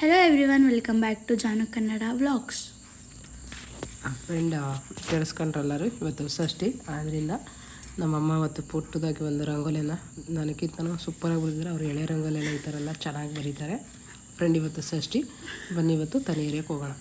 Hello everyone welcome back to Janu Kannada vlogs friend ಕೇಳಿಸ್ಕೊಂಡ್ರಲ್ಲರು ಇವತ್ತು ಷಷ್ಠಿ ಆದ್ದರಿಂದ ನಮ್ಮಮ್ಮ ಅವತ್ತು ಪುಟ್ಟದಾಗಿ ಒಂದು ರಂಗೋಲಿನ ನನಗಿಂತನೂ ಸೂಪರಾಗಿ ಬರೆದಿದ್ದಾರೆ ಅವ್ರು ಎಳೆ ರಂಗೋಲಿ ಎಲ್ಲ ಈ ಥರ ಎಲ್ಲ ಚೆನ್ನಾಗಿ ಬರೀತಾರೆ. ಫ್ರೆಂಡ್ ಇವತ್ತು ಷಷ್ಠಿ ಬನ್ನಿ ಇವತ್ತು ಏರಿಯಕ್ಕೆ ಹೋಗೋಣ.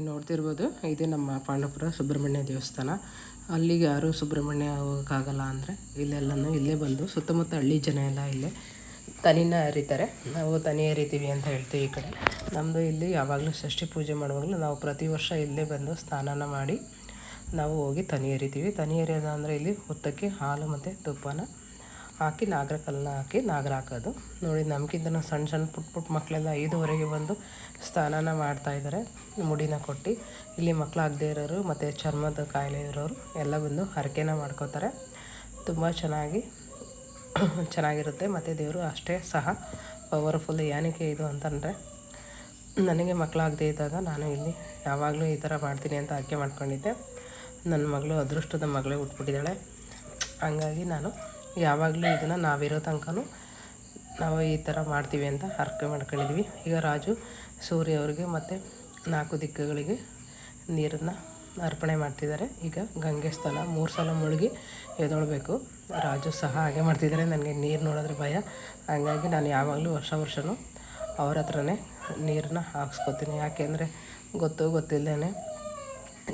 ನೀವು ನೋಡ್ತಿರ್ಬೋದು. ಇದು ನಮ್ಮ ಪಾಂಡವಪುರ ಸುಬ್ರಹ್ಮಣ್ಯ ದೇವಸ್ಥಾನ. ಅಲ್ಲಿಗೆ ಯಾರು ಸುಬ್ರಹ್ಮಣ್ಯ ಹೋಗೋಕ್ಕಾಗಲ್ಲ ಅಂದರೆ ಇಲ್ಲೆಲ್ಲನೂ ಇಲ್ಲೇ ಬಂದು ಸುತ್ತಮುತ್ತ ಹಳ್ಳಿ ಜನ ಎಲ್ಲ ಇಲ್ಲೇ ತನಿನ ಹರಿತಾರೆ ನಾವು ತನಿ ಹರಿತೀವಿ ಅಂತ ಹೇಳ್ತೀವಿ ಈ ಕಡೆ. ನಮ್ಮದು ಇಲ್ಲಿ ಯಾವಾಗಲೂ ಷಷ್ಠಿ ಪೂಜೆ ಮಾಡುವಾಗಲೂ ನಾವು ಪ್ರತಿ ವರ್ಷ ಇಲ್ಲೇ ಬಂದು ಸ್ನಾನನ ಮಾಡಿ ನಾವು ಹೋಗಿ ತನಿ ಎರಿತೀವಿ ತನಿ ಹರಿಯೋದು ಅಂದರೆ ಇಲ್ಲಿ ಹುತ್ತಕ್ಕೆ ಹಾಲು ಮತ್ತು ತುಪ್ಪನ ಹಾಕಿ ನಾಗರ ಕಲ್ಲನ್ನ ಹಾಕಿ ನಾಗರ ಹಾಕೋದು. ನೋಡಿ ನಮ್ಗಿಂತ ಸಣ್ಣ ಸಣ್ಣ ಪುಟ್ಟ ಪುಟ್ಟ ಮಕ್ಕಳೆಲ್ಲ ಐದುವರೆಗೆ ಬಂದು ಸ್ನಾನನ ಮಾಡ್ತಾ ಇದ್ದಾರೆ. ಮುಡಿನ ಕೊಟ್ಟು ಇಲ್ಲಿ ಮಕ್ಕಳು ಮಕ್ಕಳಾಗದೇ ಇರೋರು ಮತ್ತು ಚರ್ಮದ ಕಾಯಿಲೆ ಇರೋರು ಎಲ್ಲ ಬಂದು ಹರಕೆನ ಮಾಡ್ಕೋತಾರೆ. ತುಂಬ ಚೆನ್ನಾಗಿ ಚೆನ್ನಾಗಿರುತ್ತೆ. ಮತ್ತು ದೇವರು ಅಷ್ಟೇ ಸಹ ಪವರ್ಫುಲ್ ಏನಕ್ಕೆ ಇದು ಅಂತಂದರೆ ನನಗೆ ಮಕ್ಕಳಾಗದೇ ಇದ್ದಾಗ ನಾನು ಇಲ್ಲಿ ಯಾವಾಗಲೂ ಈ ಥರ ಮಾಡ್ತೀನಿ ಅಂತ ಆಯ್ಕೆ ಮಾಡ್ಕೊಂಡಿದ್ದೆ. ನನ್ನ ಮಗಳು ಅದೃಷ್ಟದ ಮಗಳೇ ಹುಟ್ಬಿಟ್ಟಿದ್ದಾಳೆ. ಹಂಗಾಗಿ ನಾನು ಯಾವಾಗಲೂ ಇದನ್ನು ನಾವಿರೋ ತನಕನೂ ನಾವು ಈ ಥರ ಮಾಡ್ತೀವಿ ಅಂತ ಹರಕೆ ಮಾಡ್ಕೊಂಡಿದ್ವಿ. ಈಗ ರಾಜು ಸೂರ್ಯ ಅವ್ರಿಗೆ ಮತ್ತು ನಾಲ್ಕು ದಿಕ್ಕುಗಳಿಗೆ ನೀರನ್ನು ಅರ್ಪಣೆ ಮಾಡ್ತಿದ್ದಾರೆ. ಈಗ ಗಂಗೆ ಸ್ಥಳ, ಮೂರು ಸಲ ಮುಳುಗಿ ಎದೊಳ್ಬೇಕು ರಾಜು ಸಹ ಹಾಗೆ ಮಾಡ್ತಿದ್ದಾರೆ. ನನಗೆ ನೀರು ನೋಡಿದ್ರೆ ಭಯ. ಹಾಗಾಗಿ ನಾನು ಯಾವಾಗಲೂ ವರ್ಷ ವರ್ಷವೂ ಅವ್ರ ಹತ್ರನೇ ನೀರನ್ನ ಹಾಕ್ಸ್ಕೊತೀನಿ. ಯಾಕೆಂದರೆ ಗೊತ್ತು ಗೊತ್ತಿಲ್ಲದೇ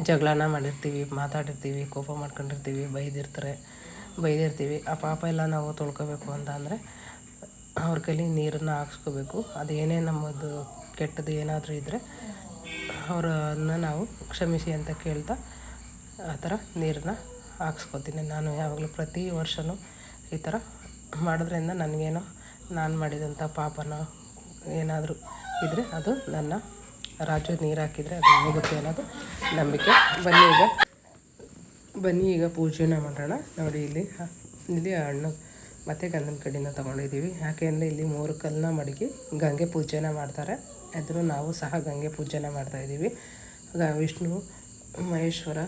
ಜಗಳನ ಮಾಡಿರ್ತೀವಿ, ಮಾತಾಡಿರ್ತೀವಿ, ಕೋಪ ಮಾಡ್ಕೊಂಡಿರ್ತೀವಿ, ಬೈದಿರ್ತಾರೆ, ಬೈದಿರ್ತೀವಿ. ಆ ಪಾಪ ಎಲ್ಲ ನಾವು ತೊಳ್ಕೊಬೇಕು ಅಂತ ಅಂದರೆ ಅವ್ರ ಕೈಲಿ ನೀರನ್ನು ಹಾಕ್ಸ್ಕೋಬೇಕು. ಅದೇನೇ ನಮ್ಮದು ಕೆಟ್ಟದ್ದು ಏನಾದರೂ ಇದ್ದರೆ ಅವರನ್ನು ನಾವು ಕ್ಷಮಿಸಿ ಅಂತ ಕೇಳ್ತಾ ಆ ಥರ ನೀರನ್ನ ಹಾಕ್ಸ್ಕೊತೀನಿ. ನಾನು ಯಾವಾಗಲೂ ಪ್ರತಿ ವರ್ಷವೂ ಈ ಥರ ಮಾಡೋದ್ರಿಂದ ನನಗೇನೋ ನಾನು ಮಾಡಿದಂಥ ಪಾಪನ ಏನಾದರೂ ಇದ್ದರೆ ಅದು ನನ್ನ ರಾಜು ನೀರು ಹಾಕಿದರೆ ಅದು ಹೋಗುತ್ತೆ ಅನ್ನೋದು ನಂಬಿಕೆ. ಬನ್ನಿ ಈಗ. ಬನ್ನಿ ಈಗ ಪೂಜೆನ ಮಾಡೋಣ. ನೋಡಿ ಇಲ್ಲಿ ಇಲ್ಲಿ ಹಣ್ಣು ಮತ್ತು ಗಂಧನ ಕಡ್ಡಿನ ತೊಗೊಂಡಿದ್ದೀವಿ. ಯಾಕೆಂದರೆ ಇಲ್ಲಿ ಮೂರು ಕಲ್ಲನ್ನ ಮಡಗಿ ಗಂಗೆ ಪೂಜೆನ ಮಾಡ್ತಾರೆ. ಅದನ್ನು ನಾವು ಸಹ ಗಂಗೆ ಪೂಜೆನ ಮಾಡ್ತಾಯಿದ್ದೀವಿ ವಿಷ್ಣು ಮಹೇಶ್ವರ,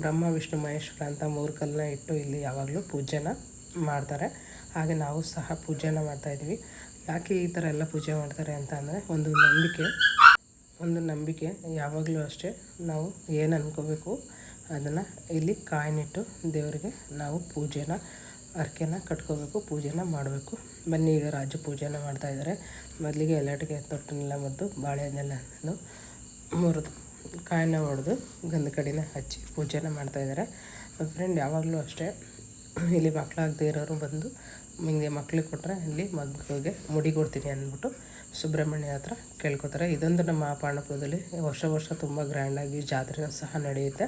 ಬ್ರಹ್ಮ, ವಿಷ್ಣು ಮಹೇಶ್ವರ ಅಂತ ಮೂರು ಕಲ್ಲನ್ನ ಇಟ್ಟು ಇಲ್ಲಿ ಯಾವಾಗಲೂ ಪೂಜೆನ ಮಾಡ್ತಾರೆ. ಹಾಗೆ ನಾವು ಸಹ ಪೂಜೆನ ಮಾಡ್ತಾಯಿದ್ವಿ ಯಾಕೆ ಈ ಥರ ಎಲ್ಲ ಪೂಜೆ ಮಾಡ್ತಾರೆ ಅಂತ ಅಂದರೆ ಒಂದು ನಂಬಿಕೆ ಒಂದು ನಂಬಿಕೆ ಯಾವಾಗಲೂ ಅಷ್ಟೇ ನಾವು ಏನು ಅನ್ಕೋಬೇಕು ಅದನ್ನು ಇಲ್ಲಿ ಕಾಯಿನಿಟ್ಟು ದೇವರಿಗೆ ನಾವು ಪೂಜೆನ ಅರ್ಕೆನ ಕಟ್ಕೋಬೇಕು, ಪೂಜೆನ ಮಾಡಬೇಕು. ಬನ್ನಿ, ಈಗ ರಾಜ ಪೂಜೆನ ಮಾಡ್ತಾಯಿದ್ದಾರೆ ಮೊದಲಿಗೆ ಎಲ್ಲಟಿಗೆ ತೊಟ್ಟನ್ನೆಲ್ಲ ಮತ್ತು ಬಾಳೆಹಣ್ಣೆಲ್ಲನೂ ಮುರಿದು ಕಾಯನ್ನ ಹೊಡೆದು ಗಂಧ ಕಡಿನ ಹಚ್ಚಿ ಪೂಜೆನ ಮಾಡ್ತಾಯಿದ್ದಾರೆ ಫ್ರೆಂಡ್ ಯಾವಾಗಲೂ ಅಷ್ಟೇ ಇಲ್ಲಿ ಮಕ್ಕಳಾಗದೇ ಇರೋರು ಬಂದು ಹಿಂಗೆ ಮಕ್ಳಿಗೆ ಕೊಟ್ಟರೆ ಇಲ್ಲಿ ಮಗುಗೆ ಮುಡಿ ಕೊಡ್ತೀನಿ ಅಂದ್ಬಿಟ್ಟು ಸುಬ್ರಹ್ಮಣ್ಯ ಹತ್ರ ಕೇಳ್ಕೊತಾರೆ. ಇದೊಂದು ನಮ್ಮ ಪಾಂಡಪುರದಲ್ಲಿ ವರ್ಷ ವರ್ಷ ತುಂಬ ಗ್ರ್ಯಾಂಡಾಗಿ ಜಾತ್ರೆ ಸಹ ನಡೆಯುತ್ತೆ.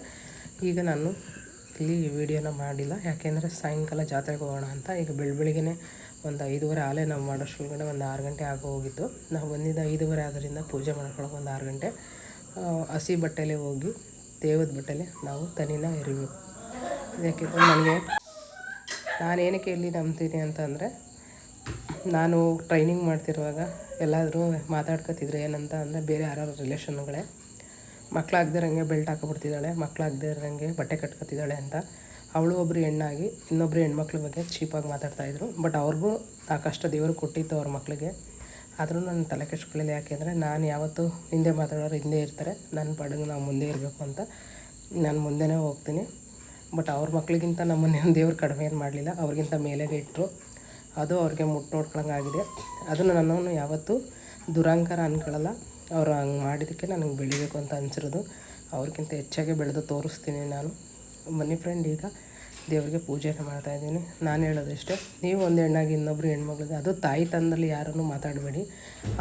ಈಗ ನಾನು ಇಲ್ಲಿ ವಿಡಿಯೋನ ಮಾಡಿಲ್ಲ. ಯಾಕೆಂದರೆ ಸಾಯಂಕಾಲ ಜಾತ್ರೆಗೆ ಹೋಗೋಣ ಅಂತ. ಈಗ ಬೆಳ ಬೆಳಿಗ್ಗೆ ಒಂದು ಐದೂವರೆ ಆಲೆ ನಾವು ಮಾಡೋಷ್ಟ್ರೊಳಗಡೆ ಒಂದು ಆರು ಗಂಟೆ ಆಗೋ ಹೋಗಿತ್ತು ನಾವು ಬಂದಿದ್ದ ಐದುವರೆ ಆದ್ದರಿಂದ ಪೂಜೆ ಮಾಡ್ಕೊಳಕ್ಕೆ ಒಂದು ಆರು ಗಂಟೆ. ಹಸಿ ಬಟ್ಟೆಲೆ ಹೋಗಿ ದೇವದ ಬಟ್ಟೆಲೆ ನಾವು ತನಿನ ಎರಿಬೇಕು. ಯಾಕೆಂದರೆ ನನಗೆ ನಾನು ಏನಕ್ಕೆ ಇಲ್ಲಿ ನಂಬ್ತೀನಿ ಅಂತಂದರೆ ನಾನು ಟ್ರೈನಿಂಗ್ ಮಾಡ್ತಿರುವಾಗ ಎಲ್ಲಾದರೂ ಮಾತಾಡ್ಕೊತಿದ್ರೆ ಏನಂತ ಅಂದರೆ ಬೇರೆ ಯಾರು ರಿಲೇಷನ್ಗಳೇ ಮಕ್ಕಳಾಗ್ದಿರಂಗೆ ಬೆಲ್ಟ್ ಹಾಕೊಬಿಡ್ತಿದ್ದಾಳೆ ಮಕ್ಕಳಾಗದೇ ಇರೋಂಗೆ ಬಟ್ಟೆ ಕಟ್ಕೊತಿದ್ದಾಳೆ ಅಂತ. ಅವಳು ಒಬ್ಬರು ಹೆಣ್ಣಾಗಿ ಇನ್ನೊಬ್ಬರು ಹೆಣ್ಮಕ್ಳ ಬಗ್ಗೆ ಚೀಪಾಗಿ ಮಾತಾಡ್ತಾಯಿದ್ರು ಬಟ್ ಅವ್ರಿಗೂ ಆ ಕಷ್ಟ ದೇವರು ಕೊಟ್ಟಿತ್ತು ಅವ್ರ ಮಕ್ಕಳಿಗೆ ಆದರೂ ನಾನು ತಲೆ ಕೆಡ್ಸ್ಕೊಳ್ಳಿಲ್ಲ. ಯಾಕೆಂದರೆ ನಾನು ಯಾವತ್ತೂ ಹಿಂದೆ ಮಾತಾಡೋರು ಹಿಂದೆ ಇರ್ತಾರೆ. ನನ್ನ ಪಾಡಿಗೆ ನಾವು ಮುಂದೆ ಇರಬೇಕು ಅಂತ. ನಾನು ಮುಂದೆನೇ ಹೋಗ್ತೀನಿ. ಬಟ್ ಅವ್ರ ಮಕ್ಕಳಿಗಿಂತ ನಮ್ಮನ್ನೇ ದೇವ್ರು ಕಡಿಮೆ ಏನು ಮಾಡಲಿಲ್ಲ. ಅವ್ರಿಗಿಂತ ಮೇಲೆಗೆ ಇಟ್ಟರು ಅದು ಅವ್ರಿಗೆ ಮುಟ್ಟು ನೋಡ್ಕೊಳಂಗಾಗಿದೆ. ಅದನ್ನು ನನ್ನನ್ನು ಯಾವತ್ತೂ ದುರಂಕಾರ ಅನ್ಕೊಳ್ಳಲ್ಲ. ಅವರು ಹಂಗೆ ಮಾಡಿದ್ದಕ್ಕೆ ನನಗೆ ಬೆಳಿಬೇಕು ಅಂತ ಅನಿಸಿರೋದು. ಅವ್ರಿಗಿಂತ ಹೆಚ್ಚಾಗಿ ಬೆಳೆದು ತೋರಿಸ್ತೀನಿ ನಾನು. ಮನಿ ಫ್ರೆಂಡ್ ಈಗ ದೇವರಿಗೆ ಪೂಜೆನ ಮಾಡ್ತಾ ಇದ್ದೀನಿ. ನಾನು ಹೇಳೋದಷ್ಟೇ, ನೀವು ಒಂದು ಹೆಣ್ಣಾಗಿ ಇನ್ನೊಬ್ರು ಹೆಣ್ಮಗಳಿಗೆ, ಅದು ತಾಯಿ ತಂದಲ್ಲಿ ಯಾರನ್ನು ಮಾತಾಡಬೇಡಿ.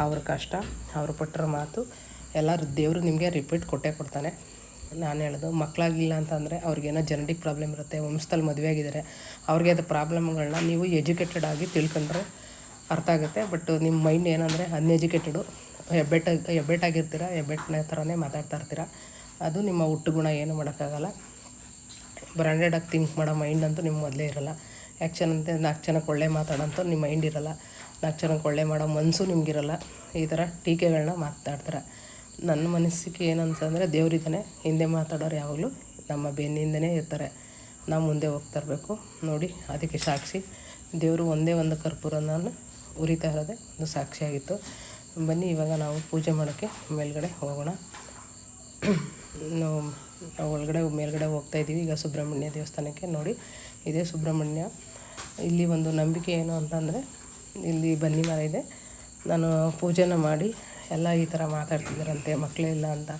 ಅವ್ರ ಕಷ್ಟ, ಅವರು ಪಟ್ಟರ ಮಾತು ಎಲ್ಲರೂ ದೇವರು ನಿಮಗೆ ರಿಪೀಟ್ ಕೊಟ್ಟೇ ಕೊಡ್ತಾನೆ. ನಾನು ಹೇಳೋದು ಮಕ್ಕಳಾಗಿಲ್ಲ ಅಂತಂದರೆ ಅವ್ರಿಗೇನೋ ಜೆನೆಟಿಕ್ ಪ್ರಾಬ್ಲಮ್ ಇರುತ್ತೆ, ವಂಶದಲ್ಲಿ ಮದುವೆ ಆಗಿದ್ದಾರೆ. ಅವ್ರಿಗೆ ಅದು ಪ್ರಾಬ್ಲಮ್ಗಳನ್ನ ನೀವು ಎಜುಕೇಟೆಡ್ ಆಗಿ ತಿಳ್ಕೊಂಡ್ರೆ ಅರ್ಥ ಆಗುತ್ತೆ. ಬಟ್ ನಿಮ್ಮ ಮೈಂಡ್ ಏನಂದರೆ ಅನ್ಎಜುಕೇಟೆಡು ಹೆಬ್ಬೆಟ್ಟ ಹೆಬ್ಬೆಟ್ಟಾಗಿರ್ತೀರ ಹೆಬ್ಬೆಟ್ಟಿನ ಥರನೇ ಮಾತಾಡ್ತಾ ಇರ್ತೀರ? ಅದು ನಿಮ್ಮ ಹುಟ್ಟು ಗುಣ ಏನು ಮಾಡೋಕ್ಕಾಗಲ್ಲ. ಬ್ರ್ಯಾಂಡೆಡಾಗಿ ಥಿಂಕ್ ಮಾಡೋ ಮೈಂಡ್ ಅಂತೂ ನಿಮ್ಮ ಮೊದಲೇ ಇರಲ್ಲ. ಆ್ಯಕ್ಷನ್ ಅಂತ, ನಾಲ್ಕು ಜನಕ್ಕೆ ಒಳ್ಳೆ ಮಾತಾಡೋಂಥ ನಿಮ್ಮ ಮೈಂಡ್ ಇರಲ್ಲ. ನಾಲ್ಕು ಜನಕ್ಕೆ ಒಳ್ಳೆ ಮಾಡೋ ಮನಸ್ಸು ನಿಮಗಿರಲ್ಲ. ಈ ಥರ ಟೀಕೆಗಳನ್ನ ಮಾತಾಡ್ತಾರೆ. ನನ್ನ ಮನಸ್ಸಿಗೆ ಏನಂತಂದರೆ ದೇವರಿದ್ದಾನೆ. ಹಿಂದೆ ಮಾತಾಡೋರು ಯಾವಾಗಲೂ ನಮ್ಮ ಬೆನ್ನಿಂದನೇ ಇರ್ತಾರೆ. ನಾವು ಮುಂದೆ ಹೋಗ್ತಾ ಇರಬೇಕು. ನೋಡಿ, ಅದಕ್ಕೆ ಸಾಕ್ಷಿ. ದೇವರು ಒಂದೇ ಒಂದು ಕರ್ಪೂರನ ಉರಿತಾ ಇರೋದೇ ಒಂದು ಸಾಕ್ಷಿಯಾಗಿತ್ತು ಬನ್ನಿ, ಇವಾಗ ನಾವು ಪೂಜೆ ಮಾಡೋಕ್ಕೆ ಮೇಲ್ಗಡೆ ಹೋಗೋಣ. ನಾವು ಒಳಗಡೆ, ಮೇಲ್ಗಡೆ ಹೋಗ್ತಾ ಇದ್ದೀವಿ. ಈಗ ಸುಬ್ರಹ್ಮಣ್ಯ ದೇವಸ್ಥಾನಕ್ಕೆ ನೋಡಿ. ಇದೇ ಸುಬ್ರಹ್ಮಣ್ಯ. ಇಲ್ಲಿ ಒಂದು ನಂಬಿಕೆ ಏನು ಅಂತಂದರೆ ಇಲ್ಲಿ ಬನ್ನಿ ಮರ ಇದೆ. ನಾನು ಪೂಜೆನ ಮಾಡಿ ಎಲ್ಲ ಈ ಥರ ಮಾತಾಡ್ತಿದ್ದಾರಂತೆ, ಮಕ್ಕಳೇ ಇಲ್ಲ ಅಂತ.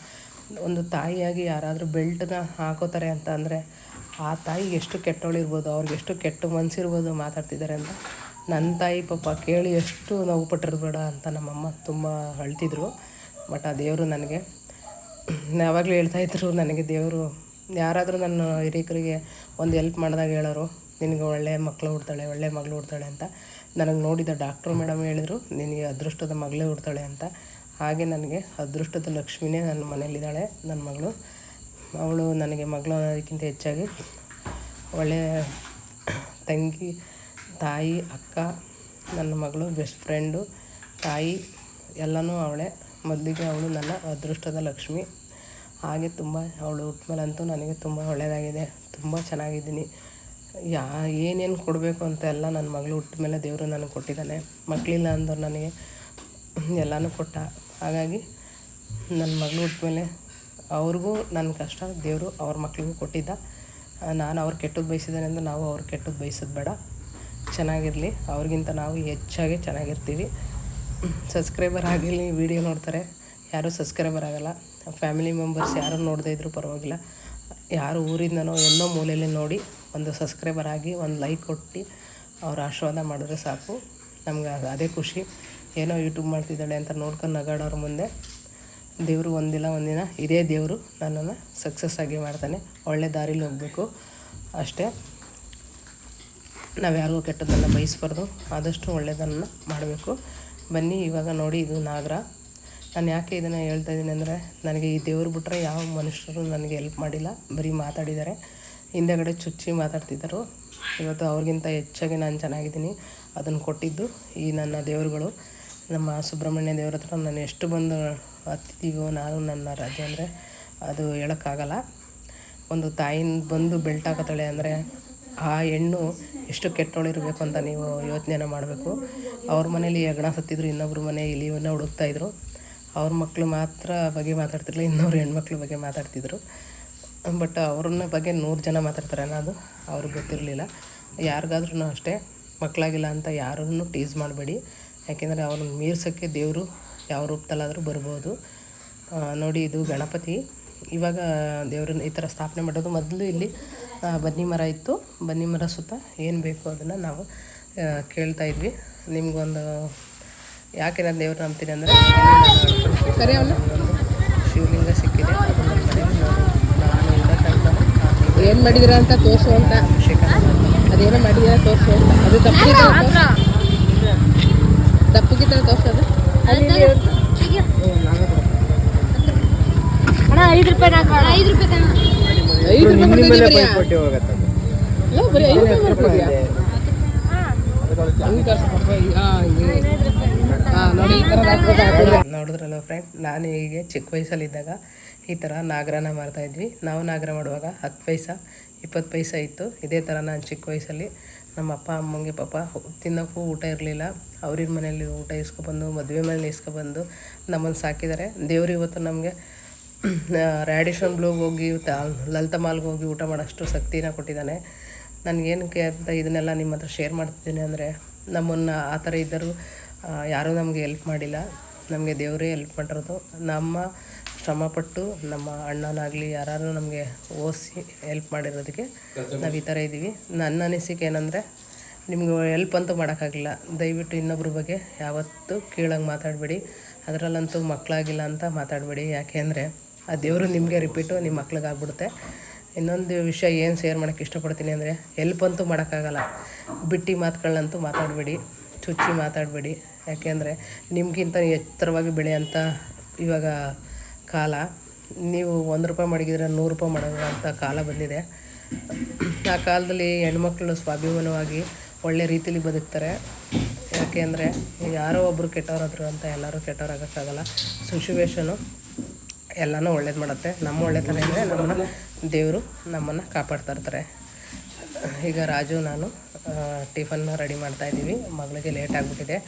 ಒಂದು ತಾಯಿಯಾಗಿ ಯಾರಾದರೂ ಬೆಲ್ಟನ್ನ ಹಾಕೋತಾರೆ ಅಂತ ಅಂದರೆ, ಆ ತಾಯಿಗೆ ಎಷ್ಟು ಕೆಟ್ಟವಳಿರ್ಬೋದು, ಅವ್ರಿಗೆ ಎಷ್ಟು ಕೆಟ್ಟ ಮನಸ್ಸಿರ್ಬೋದು ಮಾತಾಡ್ತಿದ್ದಾರೆ ಅಂತ. ನನ್ನ ತಾಯಿ ಪಾಪ ಕೇಳಿ ಎಷ್ಟು ನೋವು ಪಟ್ಟಿರ್ಬೇಡ ಅಂತ ನಮ್ಮಮ್ಮ ತುಂಬ ಅಳ್ತಿದ್ರು ಬಟ್ ಆ ದೇವರು ನನಗೆ ಯಾವಾಗಲೂ ಹೇಳ್ತಾಯಿದ್ರು ನನಗೆ ದೇವರು, ಯಾರಾದರೂ ನನ್ನ ಹಿರಿಯಕರಿಗೆ ಒಂದು ಹೆಲ್ಪ್ ಮಾಡಿದಾಗ ಹೇಳೋರು, ನಿನಗೆ ಒಳ್ಳೆಯ ಮಕ್ಕಳು ಹುಡ್ತಾಳೆ ಒಳ್ಳೆಯ ಮಗಳು ಹುಡ್ತಾಳೆ ಅಂತ. ನನಗೆ ನೋಡಿದ ಡಾಕ್ಟ್ರು ಮೇಡಮ್ ಹೇಳಿದರು, ನಿನಗೆ ಅದೃಷ್ಟದ ಮಗಳೇ ಹುಡ್ತಾಳೆ ಅಂತ. ಹಾಗೆ ನನಗೆ ಅದೃಷ್ಟದ ಲಕ್ಷ್ಮಿನೇ ನನ್ನ ಮನೇಲಿದ್ದಾಳೆ ನನ್ನ ಮಗಳು. ಅವಳು ನನಗೆ ಮಗಳು ಅನ್ನೋದಕ್ಕಿಂತ ಹೆಚ್ಚಾಗಿ ಒಳ್ಳೆಯ ತಂಗಿ ತಾಯಿ, ಅಕ್ಕ, ನನ್ನ ಮಗಳು ಬೆಸ್ಟ್ ಫ್ರೆಂಡು ತಾಯಿ, ಎಲ್ಲನೂ ಅವಳೇ. ಮೊದಲಿಗೆ ಅವಳು ನನ್ನ ಅದೃಷ್ಟದ ಲಕ್ಷ್ಮಿ. ಹಾಗೆ ತುಂಬ ಅವಳು ಹುಟ್ಮೇಲಂತೂ ನನಗೆ ತುಂಬ ಒಳ್ಳೆಯದಾಗಿದೆ ತುಂಬ ಚೆನ್ನಾಗಿದ್ದೀನಿ. ಯಾ, ಏನೇನು ಕೊಡಬೇಕು ಅಂತ ಎಲ್ಲ ನನ್ನ ಮಗಳು ಹುಟ್ಟ ಮೇಲೆ ದೇವರು ನನಗೆ ಕೊಟ್ಟಿದ್ದಾನೆ. ಮಕ್ಕಳಿಲ್ಲ ಅಂದವ್ರು ನನಗೆ ಎಲ್ಲನೂ ಕೊಟ್ಟ. ಹಾಗಾಗಿ ನನ್ನ ಮಗಳು ಹುಟ್ಟಮೇಲೆ ಅವ್ರಿಗೂ ನನ್ನ ಕಷ್ಟ ದೇವರು ಅವ್ರ ಮಕ್ಕಳಿಗೂ ಕೊಟ್ಟಿದ್ದ. ನಾನು ಅವ್ರು ಕೆಟ್ಟದ್ದು ಬಯಸಿದ್ದಾನೆ ಅಂದರೆ ನಾವು ಅವ್ರು ಕೆಟ್ಟದ್ದು ಬಯಸೋದು ಬೇಡ. ಚೆನ್ನಾಗಿರಲಿ, ಅವ್ರಿಗಿಂತ ನಾವು ಹೆಚ್ಚಾಗಿ ಚೆನ್ನಾಗಿರ್ತೀವಿ. ಸಬ್ಸ್ಕ್ರೈಬರ್ ಆಗಿರಲಿ ವಿಡಿಯೋ ನೋಡ್ತಾರೆ. ಯಾರೂ ಸಬ್ಸ್ಕ್ರೈಬರ್ ಆಗಲ್ಲ. ಫ್ಯಾಮಿಲಿ ಮೆಂಬರ್ಸ್ ಯಾರು ನೋಡದೇ ಇದ್ರೂ ಪರವಾಗಿಲ್ಲ. ಯಾರು ಊರಿಂದನೋ ಎಲ್ಲೋ ಮೂಲೆಯಲ್ಲಿ ನೋಡಿ ಒಂದು ಸಬ್ಸ್ಕ್ರೈಬರ್ ಆಗಿ ಒಂದು ಲೈಕ್ ಕೊಟ್ಟು ಅವ್ರ ಆಶೀರ್ವಾದ ಮಾಡಿದ್ರೆ ಸಾಕು. ನಮ್ಗೆ ಅದು ಅದೇ ಖುಷಿ. ಏನೋ ಯೂಟ್ಯೂಬ್ ಮಾಡ್ತಿದ್ದಾಳೆ ಅಂತ ನೋಡ್ಕೊಂಡು ನಗಾಡೋರ ಮುಂದೆ. ದೇವರು ಒಂದಿಲ್ಲ, ಒಂದಿನ ಇದೇ ದೇವರು ನನ್ನನ್ನು ಸಕ್ಸಸ್ ಆಗಿ ಮಾಡ್ತಾನೆ. ಒಳ್ಳೆ ದಾರಿಲಿ ಹೋಗಬೇಕು. ಅಷ್ಟೇ. ನಾವು ಯಾರಿಗೂ ಕೆಟ್ಟದ್ದನ್ನು ಬಯಸ್ಬಾರ್ದು, ಆದಷ್ಟು ಒಳ್ಳೆಯದನ್ನು ಮಾಡಬೇಕು. ಬನ್ನಿ, ಇವಾಗ ನೋಡಿ ಇದು ನಾಗರ. ನಾನು ಯಾಕೆ ಇದನ್ನು ಹೇಳ್ತಾ ಇದ್ದೀನಿ ಅಂದರೆ, ನನಗೆ ಈ ದೇವರು ಬಿಟ್ಟರೆ ಯಾವ ಮನುಷ್ಯರು ನನಗೆ ಹೆಲ್ಪ್ ಮಾಡಿಲ್ಲ. ಬರೀ ಮಾತಾಡಿದ್ದಾರೆ. ಹಿಂದೆಗಡೆ ಚುಚ್ಚಿ ಮಾತಾಡ್ತಿದ್ದರು. ಇವತ್ತು ಅವ್ರಿಗಿಂತ ಹೆಚ್ಚಾಗಿ ನಾನು ಚೆನ್ನಾಗಿದ್ದೀನಿ. ಅದನ್ನು ಕೊಟ್ಟಿದ್ದು ಈ ನನ್ನ ದೇವರುಗಳು. ನಮ್ಮ ಸುಬ್ರಹ್ಮಣ್ಯ ದೇವ್ರ ಹತ್ರ ನಾನು ಎಷ್ಟು ಬಂದು ಹತ್ತಿದ್ದೀವೋ ನಾನು ನನ್ನ ರಾಜ್ಯ ಅಂದರೆ, ಅದು ಹೇಳೋಕ್ಕಾಗಲ್ಲ. ಒಂದು ತಾಯಿನ ಬಂದು ಬೆಲ್ಟ್ ಹಾಕತ್ತಾಳೆ ಅಂದರೆ ಆ ಹೆಣ್ಣು ಎಷ್ಟು ಕೆಟ್ಟವಳಿರಬೇಕು ಅಂತ ನೀವು ಯೋಚನೆನ ಮಾಡಬೇಕು. ಅವ್ರ ಮನೇಲಿ ಹೆಗ್ಣ ಸತ್ತಿದ್ರು ಇನ್ನೊಬ್ರ ಮನೆ ಇಲಿವನ್ನ ಹುಡುಕ್ತಾಯಿದ್ರು ಅವ್ರ ಮಕ್ಕಳು ಮಾತ್ರ ಬಗ್ಗೆ ಮಾತಾಡ್ತಿರ್ಲಿಲ್ಲ, ಇನ್ನೊಬ್ರು ಹೆಣ್ಮಕ್ಳ ಬಗ್ಗೆ ಮಾತಾಡ್ತಿದ್ರು. ಬಟ್ ಅವ್ರನ್ನ ಬಗ್ಗೆ ನೂರು ಜನ ಮಾತಾಡ್ತಾರೆ ಅನ್ನೋದು ಅವ್ರಿಗೆ ಗೊತ್ತಿರಲಿಲ್ಲ. ಯಾರಿಗಾದ್ರೂ ಅಷ್ಟೇ ಮಕ್ಕಳಾಗಿಲ್ಲ ಅಂತ ಯಾರನ್ನು ಟೀಸ್ ಮಾಡಬೇಡಿ. ಯಾಕೆಂದರೆ ಅವ್ರನ್ನ ಮೀರ್ಸೋಕ್ಕೆ ದೇವರು ಯಾವ ರೂಪದಲ್ಲಾದರೂ ಬರ್ಬೋದು. ನೋಡಿ ಇದು ಗಣಪತಿ. ಇವಾಗ ದೇವ್ರನ್ನ ಈ ಥರ ಸ್ಥಾಪನೆ ಮಾಡೋದು ಮೊದಲು ಇಲ್ಲಿ ಬನ್ನಿ ಮರ ಇತ್ತು. ಬನ್ನಿ ಮರ ಸುತ್ತ ಏನು ಬೇಕು ಅದನ್ನು ನಾವು ಕೇಳ್ತಾ ಇದ್ವಿ. ನಿಮಗೊಂದು ಯಾಕೆ ನಾನು ದೇವ್ರ ನಂಬ್ತೀನಿ ಅಂದರೆ ಸರಿ ಶಿವಲಿಂಗ ಸಿಕ್ಕಿದೆ. ನಾನು ಇಡೋಕ್ಕಂತ ಏನು ಮಾಡಿದಿರ ಅಂತ ತೋರಿಸು ಅಂತ. ಅದೇನೋ ಮಾಡಿದಿರ ತೋರಿಸು ಅಂತ. ಅದು ತಪ್ಪಿಗೆ ತಪ್ಪಿಗೆ ತೋರಿಸೋದು ಅಣ್ಣ ಐದು ರೂಪಾಯಿ ಐದು ರೂಪಾಯಿ ತಾನ ಐದು ರೂಪಾಯಿ ಅಲ್ಲ ಬರೀ ಐದು ರೂಪಾಯಿ ಮಾಡ್ಕೊಡ್ತೀಯ ನೋಡಿದ್ರಲ್ಲ ಫ್ರೆಂಡ್ ನಾನು ಹೀಗೆ ಚಿಕ್ಕ ವಯಸ್ಸಲ್ಲಿದ್ದಾಗ ಈ ಥರ ನಾಗರನ ಮಾಡ್ತಾ ಇದ್ವಿ. ನಾವು ನಾಗರ ಮಾಡುವಾಗ ಹತ್ತು ಪೈಸ ಇಪ್ಪತ್ತು ಪೈಸ ಇತ್ತು. ಇದೇ ಥರ ನಾನು ಚಿಕ್ಕ ವಯಸ್ಸಲ್ಲಿ ನಮ್ಮ ಅಪ್ಪ ಅಮ್ಮಂಗೆ ಪಾಪ ತಿನ್ನೋಕ್ಕೂ ಊಟ ಇರಲಿಲ್ಲ. ಅವ್ರಿನ ಮನೇಲಿ ಊಟ ಇಸ್ಕೊಬಂದು ಮದುವೆ ಮನೇಲಿ ಇಸ್ಕೊಬಂದು ನಮ್ಮನ್ನು ಸಾಕಿದ್ದಾರೆ. ದೇವರು ಇವತ್ತು ನಮಗೆ ರ್ಯಾಡಿಷನ್ ಬ್ಲೂಗೆ ಹೋಗಿ ಲಲಿತ ಮಾಲ್ಗೆ ಹೋಗಿ ಊಟ ಮಾಡೋಷ್ಟು ಶಕ್ತಿನ ಕೊಟ್ಟಿದ್ದಾನೆ. ನನಗೇನಕ್ಕೆ ಅಂತ ಇದನ್ನೆಲ್ಲ ನಿಮ್ಮ ಹತ್ರ ಶೇರ್ ಮಾಡ್ತಿದ್ದೀನಿ ಅಂದರೆ, ನಮ್ಮನ್ನು ಆ ಥರ ಇದ್ದರೂ ಯಾರೂ ನಮಗೆ ಹೆಲ್ಪ್ ಮಾಡಿಲ್ಲ. ನಮಗೆ ದೇವರೇ ಹೆಲ್ಪ್ ಮಾಡಿರೋದು. ನಮ್ಮ ಶ್ರಮಪಟ್ಟು ನಮ್ಮ ಅಣ್ಣನಾಗಲಿ ಯಾರು ನಮಗೆ ಓದಿಸಿ ಹೆಲ್ಪ್ ಮಾಡಿರೋದಕ್ಕೆ ನಾವು ಈ ಥರ ಇದ್ದೀವಿ. ನನ್ನ ಅನಿಸಿಕೆ ಏನಂದರೆ, ನಿಮಗೆ ಹೆಲ್ಪ್ ಅಂತೂ ಮಾಡೋಕ್ಕಾಗಿಲ್ಲ ದಯವಿಟ್ಟು ಇನ್ನೊಬ್ಬರ ಬಗ್ಗೆ ಯಾವತ್ತೂ ಕೀಳಾಗಿ ಮಾತಾಡಬೇಡಿ. ಅದರಲ್ಲಂತೂ ಮಕ್ಕಳಾಗಿಲ್ಲ ಅಂತ ಮಾತಾಡಬೇಡಿ. ಯಾಕೆ ಅಂದರೆ ಆ ದೇವರು ನಿಮಗೆ ರಿಪೀಟು ನಿಮ್ಮ ಮಕ್ಳಿಗಾಗ್ಬಿಡುತ್ತೆ ಇನ್ನೊಂದು ವಿಷಯ ಏನು ಶೇರ್ ಮಾಡೋಕ್ಕೆ ಇಷ್ಟಪಡ್ತೀನಿ ಅಂದರೆ ಹೆಲ್ಪ್ ಅಂತೂ ಮಾಡೋಕ್ಕಾಗಲ್ಲ. ಬಿಟ್ಟು ಮಾತುಗಳನ್ನಂತೂ ಮಾತಾಡಬೇಡಿ. ಚುಚ್ಚಿ ಮಾತಾಡಬೇಡಿ. ಯಾಕೆಂದರೆ ನಿಮಗಿಂತ ಎತ್ತರವಾಗಿ ಬೆಳೆಯೋಂಥ ಇವಾಗ ಕಾಲ, ನೀವು ಒಂದು ರೂಪಾಯಿ ಮಡಗಿದ್ರೆ ನೂರು ರೂಪಾಯಿ ಮಾಡೋಂಥ ಕಾಲ ಬಂದಿದೆ. ಆ ಕಾಲದಲ್ಲಿ ಹೆಣ್ಮಕ್ಳು ಸ್ವಾಭಿಮಾನವಾಗಿ ಒಳ್ಳೆ ರೀತಿಲಿ ಬದುಕ್ತಾರೆ. ಯಾಕೆ ಅಂದರೆ, ಯಾರೋ ಒಬ್ಬರು ಕೆಟ್ಟವರಾದ್ರು ಅಂತ ಎಲ್ಲರೂ ಕೆಟ್ಟವರಾಗೋಕ್ಕಾಗಲ್ಲ. ಸಿಚುವೇಶನು ಎಲ್ಲನೂ ಒಳ್ಳೇದು ಮಾಡುತ್ತೆ. ನಮ್ಮ ಒಳ್ಳೆತನ ಇದ್ದರೆ ನಮ್ಮನ್ನು ದೇವರು ನಮ್ಮನ್ನು ಕಾಪಾಡ್ತಾ ಇರ್ತಾರೆ. ಈಗ ರಾಜು, ನಾನು ಟಿಫನ್ ರೆಡಿ ಮಾಡ್ತಾಯಿದ್ದೀವಿ ಮಗಳಿಗೆ ಲೇಟ್ ಆಗಿಬಿಟ್ಟಿದೆ.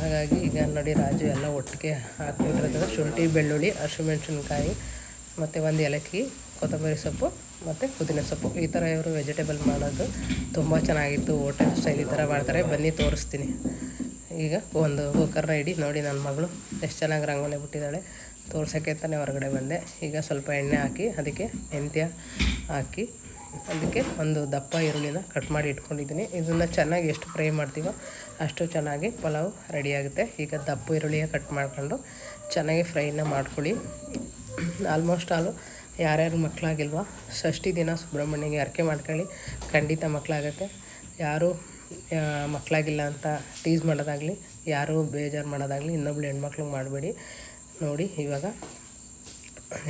ಹಾಗಾಗಿ ಈಗ ನೋಡಿ ರಾಜು ಎಲ್ಲ ಒಟ್ಟಿಗೆ ಹಾಕ್ಬಿಟ್ಟಿರ್ತದೆ ಶುಂಠಿ, ಬೆಳ್ಳುಳ್ಳಿ, ಹಸಿಮೆಣ್ಸಿನ್ಕಾಯಿ, ಮತ್ತು ಒಂದು ಏಲಕ್ಕಿ, ಕೊತ್ತಂಬರಿ ಸೊಪ್ಪು, ಮತ್ತು ಪುದೀನ ಸೊಪ್ಪು. ಈ ಥರ ಇವರು ವೆಜಿಟೇಬಲ್ ಮಾಡೋದು ತುಂಬ ಚೆನ್ನಾಗಿತ್ತು. ಹೋಟೆಲ್ ಸ್ಟೈಲ್ ಈ ಥರ ಮಾಡ್ತಾರೆ. ಬನ್ನಿ, ತೋರಿಸ್ತೀನಿ. ಈಗ ಒಂದು ಕುಕ್ಕರ್ನ ಇಡಿ ನೋಡಿ ನನ್ನ ಮಗಳು. ಎಷ್ಟು ಚೆನ್ನಾಗಿ ರಂಗೋಲಿ ಬಿಟ್ಟಿದ್ದಾಳೆ. ತೋರ್ಸೋಕ್ಕೆ ತಾನೇ ಹೊರಗಡೆ ಬಂದೆ. ಈಗ ಸ್ವಲ್ಪ ಎಣ್ಣೆ ಹಾಕಿ, ಅದಕ್ಕೆ ಮೆಂತ್ಯ ಹಾಕಿ, ಅದಕ್ಕೆ ಒಂದು ದಪ್ಪ ಈರುಳ್ಳಿನ ಕಟ್ ಮಾಡಿ ಇಟ್ಕೊಂಡಿದ್ದೀನಿ. ಇದನ್ನು ಚೆನ್ನಾಗಿ ಎಷ್ಟು ಫ್ರೈ ಮಾಡ್ತೀವೋ ಅಷ್ಟು ಚೆನ್ನಾಗಿ ಪಲಾವ್ ರೆಡಿಯಾಗುತ್ತೆ ಈಗ ದಪ್ಪ ಈರುಳ್ಳಿಯ ಕಟ್ ಮಾಡಿಕೊಂಡು ಚೆನ್ನಾಗಿ ಫ್ರೈನ ಮಾಡ್ಕೊಳ್ಳಿ. ಆಲ್ಮೋಸ್ಟ್ ಆಲು ಯಾರ್ಯಾರು ಮಕ್ಕಳಾಗಿಲ್ವ ಷಷ್ಠಿ ದಿನ ಸುಬ್ರಹ್ಮಣ್ಯಗೆ ಅರ್ಕೆ ಮಾಡ್ಕೊಳ್ಳಿ. ಖಂಡಿತ ಮಕ್ಕಳಾಗುತ್ತೆ ಯಾರು ಮಕ್ಕಳಾಗಿಲ್ಲ ಅಂತ ಟೀಸ್ ಮಾಡೋದಾಗಲಿ, ಯಾರೂ ಬೇಜಾರು ಮಾಡೋದಾಗಲಿ ಇನ್ನೊಬ್ಳು ಹೆಣ್ಮಕ್ಳಿಗೆ ಮಾಡಬೇಡಿ. ನೋಡಿ, ಇವಾಗ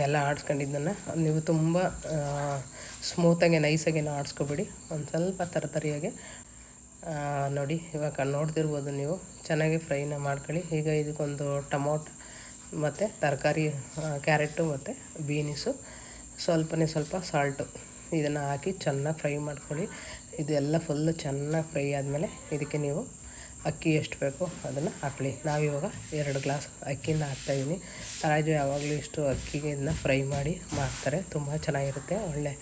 ಎಲ್ಲ ಆಡಿಸ್ಕೊಂಡಿದ್ದನ್ನು. ನೀವು ತುಂಬ ಸ್ಮೂತಾಗೆ ನೈಸಾಗೇನು ಆಡಿಸ್ಕೊಬೇಡಿ. ಒಂದು ಸ್ವಲ್ಪ ತರತರಿಯಾಗೆ. ನೋಡಿ, ಇವಾಗ ನೋಡ್ತಿರ್ಬೋದು ನೀವು. ಚೆನ್ನಾಗಿ ಫ್ರೈನ ಮಾಡ್ಕೊಳ್ಳಿ. ಈಗ ಇದಕ್ಕೊಂದು ಟೊಮೊಟೊ ಮತ್ತು ತರಕಾರಿ ಕ್ಯಾರೆಟು ಮತ್ತು ಬೀನಿಸು. ಸ್ವಲ್ಪನೇ ಸ್ವಲ್ಪ ಸಾಲ್ಟು. ಇದನ್ನು ಹಾಕಿ ಚೆನ್ನಾಗಿ ಫ್ರೈ ಮಾಡ್ಕೊಳ್ಳಿ. ಇದೆಲ್ಲ ಫುಲ್ಲು ಚೆನ್ನಾಗಿ ಫ್ರೈ ಆದಮೇಲೆ ಇದಕ್ಕೆ ನೀವು ಅಕ್ಕಿ ಎಷ್ಟು ಬೇಕೋ ಅದನ್ನು ಹಾಕ್ಲಿ. ನಾವಿವಾಗ ಎರಡು ಗ್ಲಾಸ್ ಅಕ್ಕಿನ ಹಾಕ್ತಾಯಿದ್ದೀನಿ ರಾಜು ಯಾವಾಗಲೂ ಇಷ್ಟು ಅಕ್ಕಿಗೆ ಇದನ್ನ ಫ್ರೈ ಮಾಡಿ ಮಾಡ್ತಾರೆ. ತುಂಬ ಚೆನ್ನಾಗಿರುತ್ತೆ. ಒಳ್ಳೆ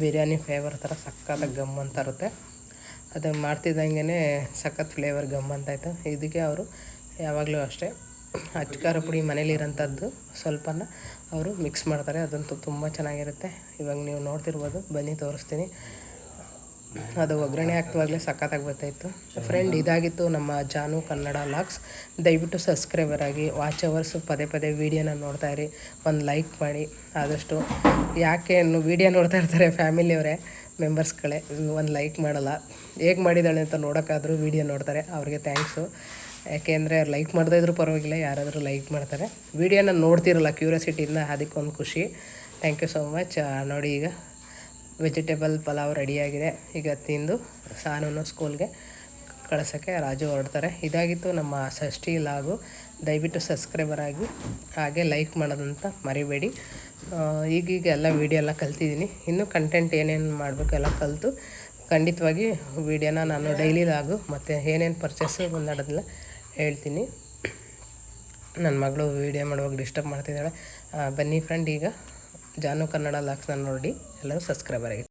ಬಿರಿಯಾನಿ ಫ್ಲೇವರ್ ಥರ ಸಕ್ಕತ್ತಾಗಿ ಗಮ್ ಅಂತ ಇರುತ್ತೆ. ಅದು ಮಾಡ್ತಿದ್ದಂಗೆ ಸಖತ್ ಫ್ಲೇವರ್ ಗಮ್ ಅಂತಾಯ್ತು ಇದಕ್ಕೆ ಅವರು ಯಾವಾಗಲೂ ಅಷ್ಟೇ ಅಚ್ಚಕಾರ ಪುಡಿ ಮನೇಲಿರೋಂಥದ್ದು ಸ್ವಲ್ಪನ ಅವರು ಮಿಕ್ಸ್ ಮಾಡ್ತಾರೆ. ಅದಂತೂ ತುಂಬ ಚೆನ್ನಾಗಿರುತ್ತೆ. ಇವಾಗ ನೀವು ನೋಡ್ತಿರ್ಬೋದು. ಬನ್ನಿ, ತೋರಿಸ್ತೀನಿ. ಅದು ಒಗ್ಗರಣೆ ಹಾಕ್ತವಾಗಲೇ ಸಖತ್ತಾಗಿ ಬರ್ತಾಯಿತ್ತು. ಫ್ರೆಂಡ್ ಇದಾಗಿತ್ತು ನಮ್ಮ ಜಾನು ಕನ್ನಡ ಲಾಕ್ಸ್ ದಯವಿಟ್ಟು ಸಬ್ಸ್ಕ್ರೈಬರ್ ಆಗಿ ವಾಚ್ ಅವರ್ಸು ಪದೇ ಪದೇ ವೀಡಿಯೋನ ನೋಡ್ತಾ ಇರಿ. ಒಂದು ಲೈಕ್ ಮಾಡಿ. ಆದಷ್ಟು ಯಾಕೆ ವೀಡಿಯೋ ನೋಡ್ತಾ ಇರ್ತಾರೆ ಫ್ಯಾಮಿಲಿಯವರೇ ಮೆಂಬರ್ಸ್ಗಳೇ ಒಂದು ಲೈಕ್ ಮಾಡಲ್ಲ. ಹೇಗೆ ಮಾಡಿದ್ದಾಳೆ ಅಂತ ನೋಡೋಕ್ಕಾದರೂ ವೀಡಿಯೋ ನೋಡ್ತಾರೆ. ಅವ್ರಿಗೆ ಥ್ಯಾಂಕ್ಸು ಯಾಕೆಂದರೆ ಅವ್ರು ಲೈಕ್ ಮಾಡದೇ ಇದ್ರೂ ಪರವಾಗಿಲ್ಲ, ಯಾರಾದರೂ ಲೈಕ್ ಮಾಡ್ತಾರೆ. ವೀಡಿಯೋನ ನೋಡ್ತಿರಲ್ಲ ಕ್ಯೂರಿಯಾಸಿಟಿಯಿಂದ ಅದಕ್ಕೊಂದು ಖುಷಿ. ಥ್ಯಾಂಕ್ ಯು ಸೋ ಮಚ್ ನೋಡಿ ಈಗ ವೆಜಿಟೇಬಲ್ ಪಲಾವ್ ರೆಡಿಯಾಗಿದೆ. ಈಗ ತಿಂದು ಸಾನೂನು ಸ್ಕೂಲ್ಗೆ ಕಳ್ಸೋಕ್ಕೆ ರಾಜು ಹೊರಡ್ತಾರೆ. ಇದಾಗಿತ್ತು ನಮ್ಮ ಷಷ್ಠಿ ಲಾಗು. ದಯವಿಟ್ಟು ಸಬ್ಸ್ಕ್ರೈಬರ್ ಆಗಿ, ಹಾಗೆ ಲೈಕ್ ಮಾಡೋದಂತ ಮರಿಬೇಡಿ. ಈಗೀಗ ಎಲ್ಲ ವೀಡಿಯೋ ಎಲ್ಲ ಕಲ್ತಿದ್ದೀನಿ. ಇನ್ನೂ ಕಂಟೆಂಟ್ ಏನೇನು ಮಾಡಬೇಕು ಎಲ್ಲ ಕಲಿತು ಖಂಡಿತವಾಗಿ ವೀಡಿಯೋನ ನಾನು ಡೈಲಿ ಲಾಗು ಮತ್ತು ಏನೇನು ಪರ್ಚೇಸು ಬಂದಾಡೋದಿಲ್ಲ ಹೇಳ್ತೀನಿ. ನನ್ನ ಮಗಳು ವೀಡಿಯೋ ಮಾಡುವಾಗ ಡಿಸ್ಟರ್ಬ್ ಮಾಡ್ತಿದ್ದಾಳೆ. ಬನ್ನಿ ಫ್ರೆಂಡ್ ಈಗ. ಜಾನು ಕನ್ನಡ ಲಾಕ್ಸ್ನ ನೋಡಿ ಎಲ್ಲರೂ ಸಬ್ಸ್ಕ್ರೈಬರ್ ಆಗಿ